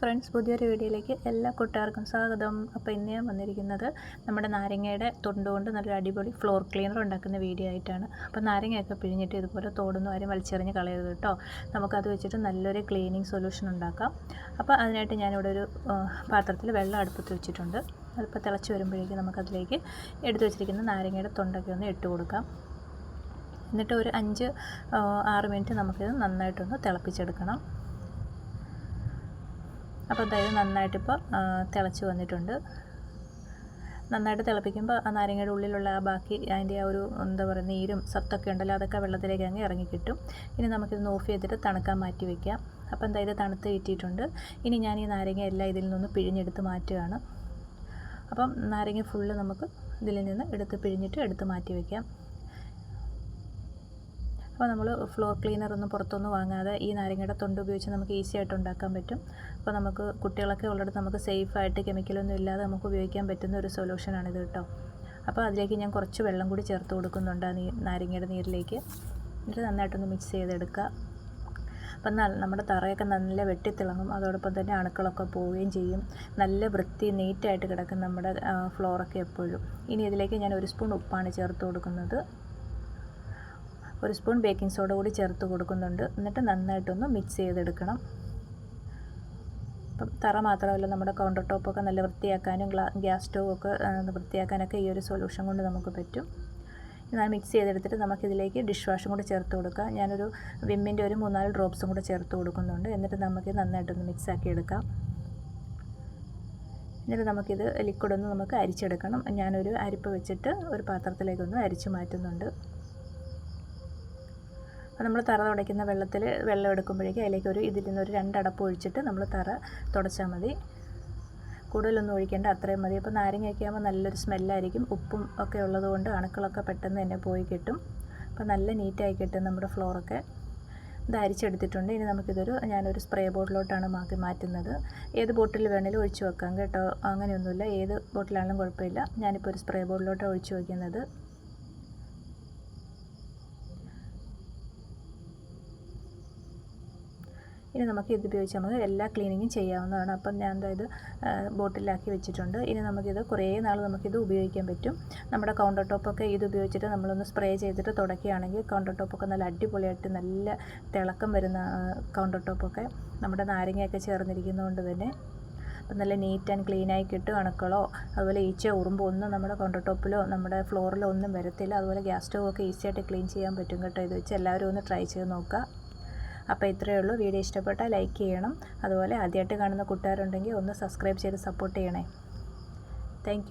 Friends പുതിയൊരു വീഡിയോയിലേക്ക് എല്ലാ കൂട്ടുകാർക്കും സ്വാഗതം. അപ്പോൾ ഇന്ന് ഞാൻ വന്നിരിക്കുന്നത് നമ്മുടെ നാരങ്ങയുടെ തൊണ്ടുകൊണ്ട് നല്ലൊരു അടിപൊളി ഫ്ലോർ ക്ലീനർ ഉണ്ടാക്കുന്ന വീഡിയോ ആയിട്ടാണ്. അപ്പോൾ നാരങ്ങയൊക്കെ പിഴിഞ്ഞിട്ട് ഇതുപോലെ തോടുന്നു ആരും വലിച്ചെറിഞ്ഞ് കളയരുത് കേട്ടോ. നമുക്കത് വെച്ചിട്ട് നല്ലൊരു ക്ലീനിങ് സൊല്യൂഷൻ ഉണ്ടാക്കാം. അപ്പോൾ അതിനായിട്ട് ഞാനിവിടെ ഒരു പാത്രത്തിൽ വെള്ളം അടുപ്പത്ത് വെച്ചിട്ടുണ്ട്. അതിപ്പോൾ തിളച്ച് വരുമ്പോഴേക്കും നമുക്കതിലേക്ക് എടുത്തു വെച്ചിരിക്കുന്ന നാരങ്ങയുടെ തൊണ്ടൊക്കെ ഒന്ന് ഇട്ട് കൊടുക്കാം. എന്നിട്ട് ഒരു അഞ്ച് ആറ് മിനിറ്റ് നമുക്കിത് നന്നായിട്ടൊന്ന് തിളപ്പിച്ചെടുക്കണം. അപ്പോൾ എന്തായാലും നന്നായിട്ടിപ്പോൾ തിളച്ച് വന്നിട്ടുണ്ട്. നന്നായിട്ട് തിളപ്പിക്കുമ്പോൾ ആ നാരങ്ങയുടെ ഉള്ളിലുള്ള ആ ബാക്കി അതിന്റെ ആ ഒരു എന്താ പറയുക നീരും സത്തൊക്കെ ഉണ്ടല്ലോ അതൊക്കെ വെള്ളത്തിലേക്ക് അങ്ങ് ഇറങ്ങി കിട്ടും. ഇനി നമുക്കിത് ഓഫ് ചെയ്തിട്ട് തണുക്കാൻ മാറ്റി വയ്ക്കാം അപ്പോൾ എന്തായാലും തണുത്ത് കിട്ടിയിട്ടുണ്ട്. ഇനി ഞാൻ ഈ നാരങ്ങ എല്ലാം ഇതിൽ നിന്ന് പിഴിഞ്ഞെടുത്ത് മാറ്റുകയാണ്. അപ്പം നാരങ്ങ ഫുള്ള് നമുക്ക് ഇതിൽ നിന്ന് എടുത്ത് പിഴിഞ്ഞിട്ട് എടുത്ത് മാറ്റി വയ്ക്കാം അപ്പോൾ നമ്മൾ ഫ്ലോർ ക്ലീനർ ഒന്നും പുറത്തൊന്നും വാങ്ങാതെ ഈ നാരങ്ങയുടെ തൊണ്ട് ഉപയോഗിച്ച് നമുക്ക് ഈസി ആയിട്ട് ഉണ്ടാക്കാൻ പറ്റും. അപ്പോൾ നമുക്ക് കുട്ടികളൊക്കെ ഉള്ളിടത്ത് നമുക്ക് സേഫ് സേഫായിട്ട് കെമിക്കലൊന്നും ഇല്ലാതെ നമുക്ക് ഉപയോഗിക്കാൻ പറ്റുന്ന ഒരു സൊല്യൂഷനാണിത് കേട്ടോ. അപ്പോൾ അതിലേക്ക് ഞാൻ കുറച്ച് വെള്ളം കൂടി ചേർത്ത് കൊടുക്കുന്നുണ്ട് ആ നീ നാരങ്ങയുടെ നീരിലേക്ക്. എന്നിട്ട് നന്നായിട്ടൊന്ന് മിക്സ് ചെയ്തെടുക്കുക. അപ്പം നമ്മുടെ തറയൊക്കെ നല്ല വെട്ടിത്തിളങ്ങും. അതോടൊപ്പം തന്നെ അണുക്കളൊക്കെ പോവുകയും ചെയ്യും. നല്ല വൃത്തി നീറ്റായിട്ട് കിടക്കും നമ്മുടെ ഫ്ലോറൊക്കെ എപ്പോഴും. ഇനി ഇതിലേക്ക് ഞാൻ ഒരു സ്പൂൺ ഉപ്പാണ് ചേർത്ത് കൊടുക്കുന്നത്. ഒരു സ്പൂൺ ബേക്കിംഗ് സോഡ കൂടി ചേർത്ത് കൊടുക്കുന്നുണ്ട്. എന്നിട്ട് നന്നായിട്ടൊന്ന് മിക്സ് ചെയ്തെടുക്കണം. അപ്പം തറ മാത്രമല്ല നമ്മുടെ കൗണ്ടർ ടോപ്പൊക്കെ നല്ല വൃത്തിയാക്കാനും ഗ്യാസ് സ്റ്റോവ് ഒക്കെ വൃത്തിയാക്കാനൊക്കെ ഈ ഒരു സൊല്യൂഷൻ കൊണ്ട് നമുക്ക് പറ്റും. ഞാൻ മിക്സ് ചെയ്തെടുത്തിട്ട് നമുക്കിതിലേക്ക് ഡിഷ് വാഷും കൂടി ചേർത്ത് കൊടുക്കാം. ഞാനൊരു വിമ്മിന്റെ ഒരു മൂന്നാൽ ഡ്രോപ്സും കൂടെ ചേർത്ത് കൊടുക്കുന്നുണ്ട്. എന്നിട്ട് നമുക്ക് നന്നായിട്ടൊന്ന് മിക്സ് ആക്കി എടുക്കാം. എന്നിട്ട് നമുക്കിത് ലിക്വിഡൊന്ന് നമുക്ക് അരിച്ചെടുക്കണം. ഞാനൊരു അരിപ്പ് വെച്ചിട്ട് ഒരു പാത്രത്തിലേക്കൊന്ന് അരിച്ചു മാറ്റുന്നുണ്ട്. നമ്മൾ തറ തുടയ്ക്കുന്ന വെള്ളത്തിൽ വെള്ളം എടുക്കുമ്പോഴേക്കും അതിലേക്ക് ഒരു ഇതിൽ നിന്ന് ഒരു രണ്ടടപ്പ് ഒഴിച്ചിട്ട് നമ്മൾ തറ തുടച്ചാൽ മതി. കൂടുതലൊന്നും ഒഴിക്കേണ്ട അത്രയും മതി. അപ്പോൾ നാരങ്ങയൊക്കെ ആകുമ്പോൾ നല്ലൊരു സ്മെല്ലായിരിക്കും. ഉപ്പും ഒക്കെ ഉള്ളതുകൊണ്ട് അണുക്കളൊക്കെ പെട്ടെന്ന് തന്നെ പോയി കിട്ടും. അപ്പോൾ നല്ല നീറ്റായി കിട്ടും നമ്മുടെ ഫ്ലോറൊക്കെ. ഇത് അരിച്ചെടുത്തിട്ടുണ്ട്. ഇനി നമുക്കിതൊരു ഞാനൊരു സ്പ്രേ ബോട്ടിലോട്ടാണ് മാക്കി മാറ്റുന്നത്. ഏത് ബോട്ടിൽ വേണേലും ഒഴിച്ചു വെക്കാം കേട്ടോ. അങ്ങനെയൊന്നുമില്ല. ഏത് ബോട്ടിലാണെങ്കിലും കുഴപ്പമില്ല. ഞാനിപ്പോൾ ഒരു സ്പ്രേ ബോട്ടിലോട്ടാണ് ഒഴിച്ചു വയ്ക്കുന്നത് ഇനി നമുക്ക് ഇത് ഉപയോഗിച്ച് നമുക്ക് എല്ലാ ക്ലീനിങ്ങും ചെയ്യാവുന്നതാണ്. അപ്പം ഞാൻ അതായത് ബോട്ടിലാക്കി വെച്ചിട്ടുണ്ട്. ഇനി നമുക്കിത് കുറേ നാൾ നമുക്കിത് ഉപയോഗിക്കാൻ പറ്റും. നമ്മുടെ കൗണ്ടർ ടോപ്പൊക്കെ ഇത് ഉപയോഗിച്ചിട്ട് നമ്മളൊന്ന് സ്പ്രേ ചെയ്തിട്ട് തുടക്കുകയാണെങ്കിൽ കൗണ്ടർ ടോപ്പൊക്കെ നല്ല അടിപൊളിയായിട്ട് നല്ല തിളക്കം വരുന്ന കൗണ്ടർ ടോപ്പൊക്കെ നമ്മുടെ നാരങ്ങയൊക്കെ ചേർന്നിരിക്കുന്നതുകൊണ്ട് തന്നെ അപ്പം നല്ല നീറ്റ് ആൻഡ് ക്ലീനായി കിട്ടും അണുക്കളോ. അതുപോലെ ഈച്ച ഉറുമ്പോ ഒന്നും നമ്മുടെ കൗണ്ടർ ടോപ്പിലോ നമ്മുടെ ഫ്ലോറിലോ ഒന്നും വരത്തില്ല. അതുപോലെ ഗ്യാസ് സ്റ്റോവൊക്കെ ഈസിയായിട്ട് ക്ലീൻ ചെയ്യാൻ പറ്റും കേട്ടോ. ഇത് വെച്ച് എല്ലാവരും ഒന്ന് ട്രൈ ചെയ്ത് നോക്കുക. അപ്പോൾ ഇത്രയേ ഉള്ളൂ. വീഡിയോ ഇഷ്ടപ്പെട്ടാൽ ലൈക്ക് ചെയ്യണം. അതുപോലെ ആദ്യമായിട്ട് കാണുന്ന കൂട്ടുകാരുണ്ടെങ്കിൽ ഒന്ന് സബ്സ്ക്രൈബ് ചെയ്ത് സപ്പോർട്ട് ചെയ്യണേ. താങ്ക്